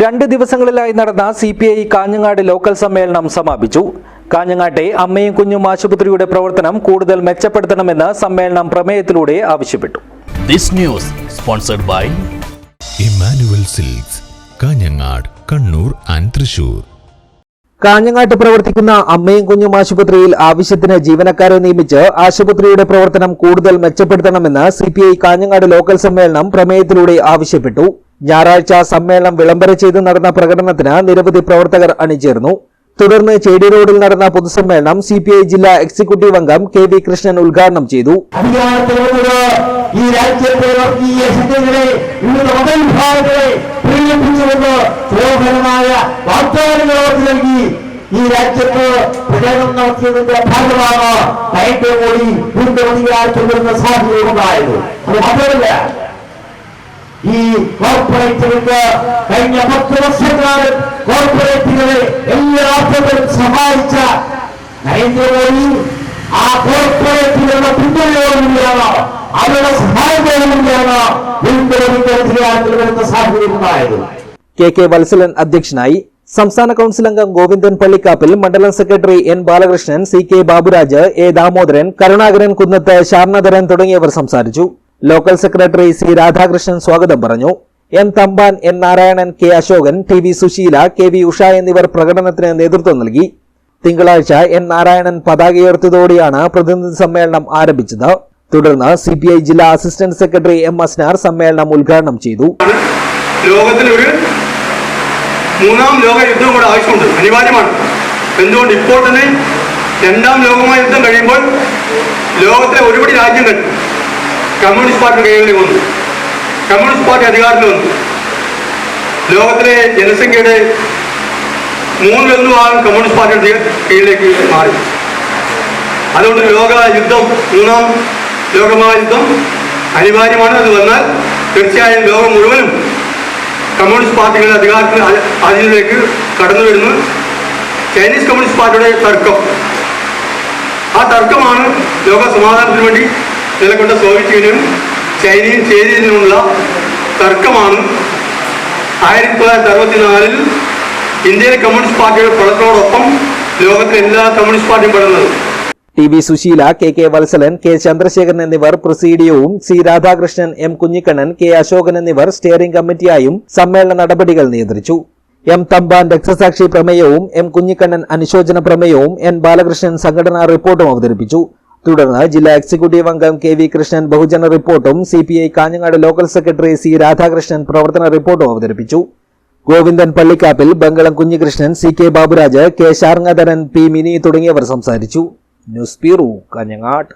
രണ്ട് ദിവസങ്ങളിലായി നടന്ന C P I Kanhangad local സമ്മേളനം സമാപിച്ചു. കാഞ്ഞങ്ങാട്ടെ അമ്മയും കുഞ്ഞും ആശുപത്രിയുടെ പ്രവർത്തനം കൂടുതൽ മെച്ചപ്പെടുത്തണമെന്ന് സമ്മേളനം പ്രമേയത്തിലൂടെ ആവശ്യപ്പെട്ടു. This news sponsored by Emmanuel silks Kanhangad Kannur and Thrissur. കാഞ്ഞങ്ങാട്ട് പ്രവർത്തിക്കുന്ന അമ്മയും കുഞ്ഞും ആശുപത്രിയിൽ ആവശ്യത്തിന് ജീവനക്കാരെ നിയമിച്ച് ആശുപത്രിയുടെ പ്രവർത്തനം കൂടുതൽ മെച്ചപ്പെടുത്തണമെന്ന് C P I Kanhangad local സമ്മേളനം പ്രമേയത്തിലൂടെ ആവശ്യപ്പെട്ടു. ഞായറാഴ്ച സമ്മേളനം വിളംബരം ചെയ്ത് നടന്ന പ്രകടനത്തിന് നിരവധി പ്രവർത്തകർ അണിചേർന്നു. തുടർന്ന് ചേടി റോഡിൽ നടന്ന പൊതുസമ്മേളനം സി പി ഐ ജില്ലാ എക്സിക്യൂട്ടീവ് അംഗം കെ വി കൃഷ്ണൻ ഉദ്ഘാടനം ചെയ്തു. ഈ നൽകി ഈ രാജ്യത്ത് പ്രചരണം നടത്തിയതിന്റെ ഭാഗമാണ് നരേന്ദ്രമോദി വീണ്ടും അധികാരത്തിൽ ഉണ്ടായത്. അത് മാത്രമല്ല ഈ കോർപ്പറേറ്റുകൾക്ക് കഴിഞ്ഞ പത്ത് വർഷക്കാലം കോർപ്പറേറ്റുകളെ എല്ലാ അർത്ഥത്തിലും സഹായിച്ച നരേന്ദ്രമോദി ആ കോർപ്പറേറ്റുകളുടെ പിന്തുണയോടുകൂടിയാണ് അവരുടെ സഹായത്തോടുകൂടിയാണ് കെ കെ വത്സലൻ അധ്യക്ഷനായി സംസ്ഥാന കൌൺസിൽ അംഗം ഗോവിന്ദൻ പള്ളിക്കാപ്പിൽ മണ്ഡലം secretary N Balakrishnan C K Baburaj A Damodaran Karunakaran Kunnath Sharanadharan തുടങ്ങിയവർ സംസാരിച്ചു. ലോക്കൽ സെക്രട്ടറി സി രാധാകൃഷ്ണൻ സ്വാഗതം പറഞ്ഞു. N. Thampan N. Narayanan K. Ashokan T. V. Susheela K. V. Usha എന്നിവർ പ്രകടനത്തിന് നേതൃത്വം നൽകി. തിങ്കളാഴ്ച എൻ. നാരായണൻ പതാകയുയർത്തിയതോടെയാണ് പ്രതിനിധി സമ്മേളനം ആരംഭിച്ചത്. തുടർന്ന് സി. പി. ഐ. ജില്ലാ അസിസ്റ്റന്റ് സെക്രട്ടറി എം. അസ്നാർ സമ്മേളനം ഉദ്ഘാടനം ചെയ്തു. മൂന്നാം ലോക യുദ്ധം കൂടെ ആവശ്യമുണ്ട്. അനിവാര്യമാണ്. എന്തുകൊണ്ട് ഇപ്പോൾ തന്നെ രണ്ടാം ലോകമായ യുദ്ധം കഴിയുമ്പോൾ ലോകത്തിലെ ഒരുപടി രാജ്യങ്ങൾ കമ്മ്യൂണിസ്റ്റ് പാർട്ടി കൈകളിൽ വന്നു. കമ്മ്യൂണിസ്റ്റ് പാർട്ടി അധികാരത്തിൽ വന്നു. ലോകത്തിലെ ജനസംഖ്യയുടെ മൂന്നിലൊന്ന് ഭാഗം കമ്മ്യൂണിസ്റ്റ് പാർട്ടിയുടെ കീഴിലേക്ക് മാറി. അതുകൊണ്ട് ലോക യുദ്ധം മൂന്നാം ലോകമഹായുദ്ധം അനിവാര്യമാണ്. അത് വന്നാൽ തീർച്ചയായും ലോകം മുഴുവനും കമ്മ്യൂണിസ്റ്റ് പാർട്ടികളുടെ അധികാരത്തിൽ അതിലേക്ക് കടന്നു വരുന്നു. ചൈനീസ് കമ്മ്യൂണിസ്റ്റ് പാർട്ടിയുടെ തർക്കം. ആ തർക്കമാണ് ലോക സമാധാനത്തിന് വേണ്ടി നിലകൊണ്ട സോവിയറ്റ് യൂണിയനും ചൈനയും ചേരിയതിനുമുള്ള തർക്കമാണ് ആയിരത്തി തൊള്ളായിരത്തി അറുപത്തിനാലിൽ ഇന്ത്യയിലെ കമ്മ്യൂണിസ്റ്റ് പാർട്ടിയുടെ പടത്തോടൊപ്പം ലോകത്തിലെ എല്ലാ കമ്മ്യൂണിസ്റ്റ് പാർട്ടിയും പെടുന്നത്. T V Susheela K K Vatsalan K Chandrasekharan എന്നിവർ പ്രസീഡിയവും C Radhakrishnan M Kunhikannan K Ashokan എന്നിവർ സ്റ്റിയറിംഗ് കമ്മിറ്റിയായും സമ്മേളന നടപടികൾ നിയന്ത്രിച്ചു. എം തമ്പാൻ രക്തസാക്ഷി പ്രമേയവും എം കുഞ്ഞിക്കണ്ണൻ അനുശോചന പ്രമേയവും എൻ ബാലകൃഷ്ണൻ സംഘടനാ റിപ്പോർട്ടും അവതരിപ്പിച്ചു. തുടർന്ന് ജില്ലാ എക്സിക്യൂട്ടീവ് അംഗം കെ വി കൃഷ്ണൻ ബഹുജന റിപ്പോർട്ടും C P I Kanhangad local secretary C Radhakrishnan പ്രവർത്തന റിപ്പോർട്ടും അവതരിപ്പിച്ചു. Govindan Pallikkappil Bangalam Kunhikrishnan C K Baburaj K Sarngadharan P Mini തുടങ്ങിയവർ സംസാരിച്ചു. News bureau Kanhangad.